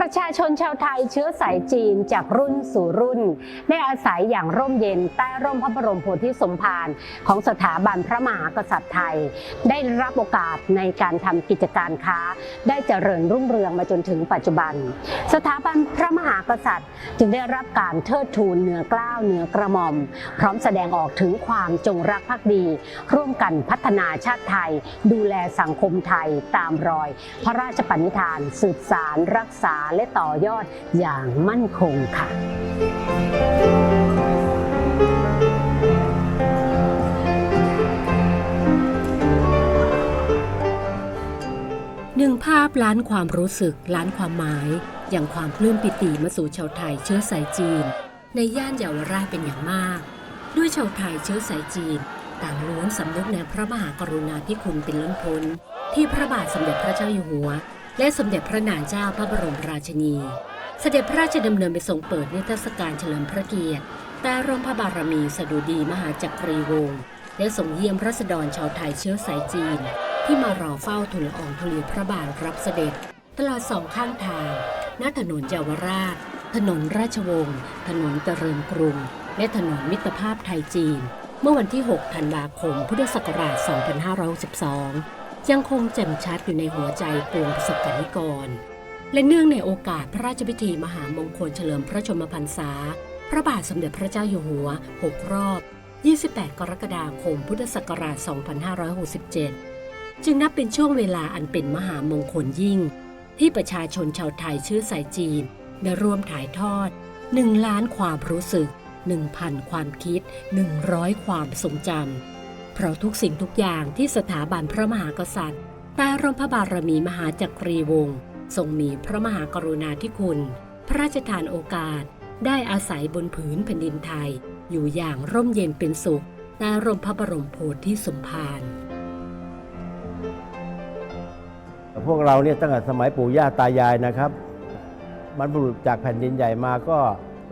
ประชาชนชาวไทยเชื้อสายจีนจากรุ่นสู่รุ่น ได้อาศัยอย่างร่มเย็นใต้ร่มพระบรมโพธิสมภารของสถาบันพระมหากษัตริย์ไทย ได้รับโอกาสในการทำกิจการค้า ได้เจริญรุ่งเรืองมาจนถึงปัจจุบัน สถาบันพระมหากษัตริย์ จึงได้รับการเทิดทูนเหนือกล้าวเหนือกระหม่อม พร้อมแสดงออกถึงความจงรักภักดี ร่วมกันพัฒนาชาติไทย ดูแลสังคมไทยตามรอย พระราชปณิธาน สืบสารรักษาและต่อยอดอย่างมั่นคงค่ะหนึ่งภาพล้านความรู้สึกล้านความหมายอย่างความปลื้มปิติมาสู่ชาวไทยเชื้อสายจีน ในย่านเยาวราชเป็นอย่างมาก ด้วยชาวไทยเชื้อสายจีน ต่างล้วนสำนึกในพระมหากรุณาธิคุณเป็นล้นพ้น ที่พระบาทสมเด็จพระเจ้าอยู่หัว และสมเด็จพระนางเจ้าพระบรมราชินี เสด็จพระราชดำเนินไปทรงเปิดนิทรรศการเฉลิมพระเกียรติใต้ร่มพระบารมีสดุดีมหาจักรีวงศ์และส่งเยี่ยมรัษฎรชาวไทยเชื้อสายจีน ที่มารอเฝ้าทูลละอองธุลีพระบาทรับเสด็จ ตลอดสองข้างทางณถนนเยาวราช ถนนราชวงศ์ ถนนเจริญกรุง และถนนมิตรภาพไทยจีน เมื่อวันที่ 6 ธันวาคม พุทธศักราช 2562 ยังคงแจ่มชัดอยู่ในหัวใจปวงประสบกนิกร และเนื่องในโอกาสพระราชพิธีมหามงคลเฉลิมพระชนมพรรษา พระบาทสมเด็จพระเจ้าอยู่หัว 6 รอบ 28 กรกฎาคม พุทธศักราช 2567 จึงนับเป็นช่วงเวลาอันเป็นมหามงคลยิ่ง ที่ประชาชนชาวไทยเชื้อสายจีนได้ร่วมถ่ายทอด 1 ล้านความรู้สึก 1,000 ความคิด 100 ความทรงจำ เพราะทุกสิ่งทุกอย่างที่สถาบันพระมหากษัตริย์ใต้ร่มพระบารมีมหาจักรีวงศ์ทรงมีพระมหากรุณาธิคุณ พระราชทานโอกาส ได้อาศัยบนผืนแผ่นดินไทย อยู่อย่างร่มเย็นเป็นสุขใต้ร่มพระบรมโพธิสมภารพวกเราเนี่ยตั้งแต่สมัยปู่ย่าตายายนะครับบรรพบุรุษจากแผ่นดินใหญ่มาก็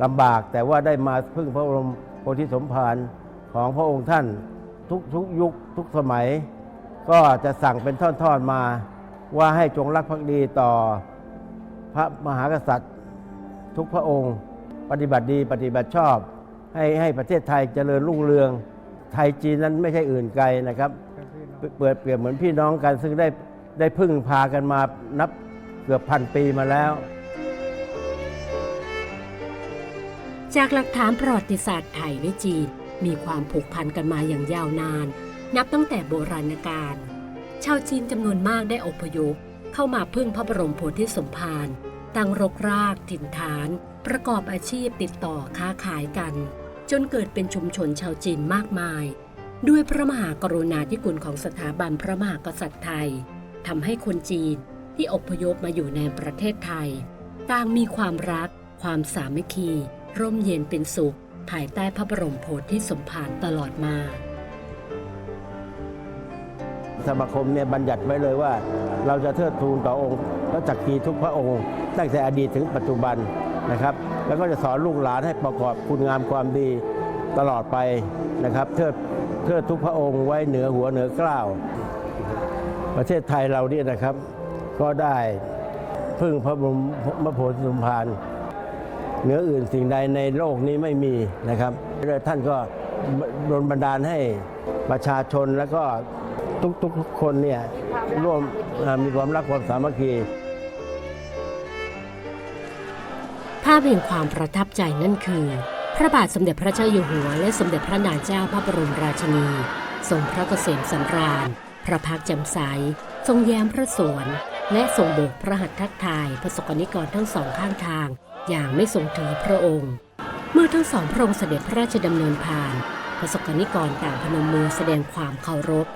ลำบาก แต่ว่าได้มาพึ่งพระบรมโพธิสมภารของพระองค์ท่าน ทุกทุกยุคทุกสมัย ก็จะสั่งเป็นทอดๆมา ว่าให้จงรักภักดีต่อพระมหากษัตริย์ ทุกพระองค์ ปฏิบัติดีปฏิบัติชอบ ให้ให้ประเทศไทยเจริญรุ่งเรือง ไทยจีนนั้นไม่ใช่อื่นไกลนะครับ เปรียบเปรียบเหมือนพี่น้องกัน ซึ่งได้ได้พึ่งพากันมานับเกือบพันปีมาแล้วจากหลักฐานประวัติศาสตร์ไทยและจีน มีความผูกพันกันมาอย่างยาวนาน นับตั้งแต่โบราณกาลชาวจีนจำนวนมากได้อพยพเข้ามาพึ่งพระบรมโพธิสมภารตั้งรกรากถิ่นฐาน ประกอบอาชีพติดต่อค้าขายกัน จนเกิดเป็นชุมชนชาวจีนมากมาย ด้วยพระมหากรุณาธิคุณของสถาบันพระมหากษัตริย์ไทยทำให้คนจีนที่อพยพมาอยู่ในประเทศไทย ต่างมีความรัก ความสามัคคี ร่มเย็นเป็นสุข ภายใต้พระบรมโพธิสมภารตลอดมาสมาคมเนี่ยบัญญัติไว้เลยว่า เราจะเทิดทูนต่อองค์พระจักรีทุกพระองค์ ตั้งแต่อดีตถึงปัจจุบันนะครับ แล้วก็จะสอนลูกหลานให้ประกอบคุณงามความดีตลอดไปนะครับ เทิดเทิดทุกพระองค์ไว้เหนือหัวเหนือกล้าว ประเทศไทยเราเนี่ยนะครับ ก็ได้พึ่งพระบรมโพธิสมภาร เหนืออื่นสิ่งใดในโลกนี้ไม่มีนะครับและท่านก็โดนบันดาลให้ประชาชนแล้วก็ทุกๆคนเนี่ยร่วมมีความรักความสามัคคีภาพแห่งความประทับใจนั่นคือ พระบาทสมเด็จพระเจ้าอยู่หัว และสมเด็จพระนางเจ้าพระบรมราชินี ทรงพระเกษมสำราญ พระพักแจ่มใส ทรงแย้มพระสวน และทรงโบกพระหัตถ์ทักทายประสบกนิกรทั้งสองข้างทาง อย่างไม่ทรงถือพระองค์ เมื่อทั้งสองพระองค์เสด็จพระราชดำเนินผ่าน ประสบกนิกรต่างพนมมือแสดงความเคารพ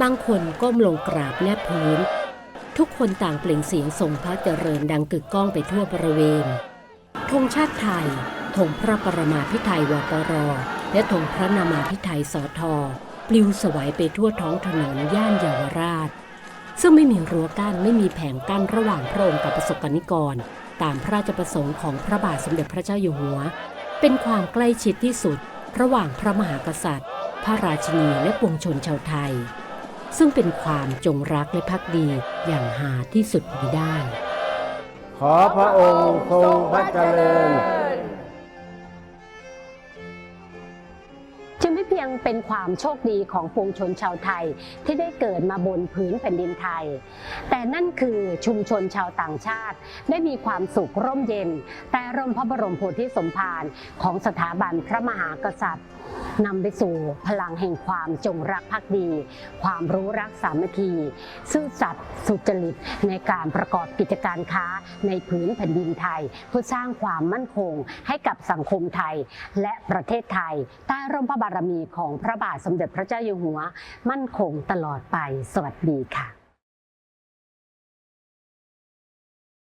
บางคนก้มลงกราบแนบพื้น ทุกคนต่างเปล่งเสียงทรงพระเจริญดังกึกก้องไปทั่วบริเวณ ธงชาติไทย ธงพระปรมาภิไธยวปร และธงพระนามาภิไธยสอทอปลิวสวัยไปทั่วท้องถนนย่านเยาวราช ซึ่งไม่มีรั้วกั้นไม่มีแผงกั้นระหว่างพระองค์กับประสบกนิกร ตามพระราชประสงค์ของพระบาทสมเด็จพระเจ้าอยู่หัว เป็นความใกล้ชิดที่สุด ระหว่างพระมหากษัตริย์ พระราชินีและปวงชนชาวไทย ซึ่งเป็นความจงรักและภักดีอย่างหาที่สุดมิได้ ขอพระองค์ทรงพระเจริญ เป็นความโชคดีของปวงชนชาวไทยที่ได้เกิดมาบนพื้นแผ่นดินไทย แต่นั่นคือชุมชนชาวต่างชาติ ได้มีความสุขร่มเย็น แต่ร่มพระบรมโพธิสมภารของสถาบันพระมหากษัตริย์นำไปสู่พลังแห่งความจงรักภักดี ความรู้รักสามัคคี ซื่อสัตย์สุจริตในการประกอบกิจการค้าในพื้นแผ่นดินไทย เพื่อสร้างความมั่นคงให้กับสังคมไทย และประเทศไทย ใต้ร่มพระบารมีของพระบาทสมเด็จพระเจ้าอยู่หัว มั่นคงตลอดไปสวัสดีค่ะ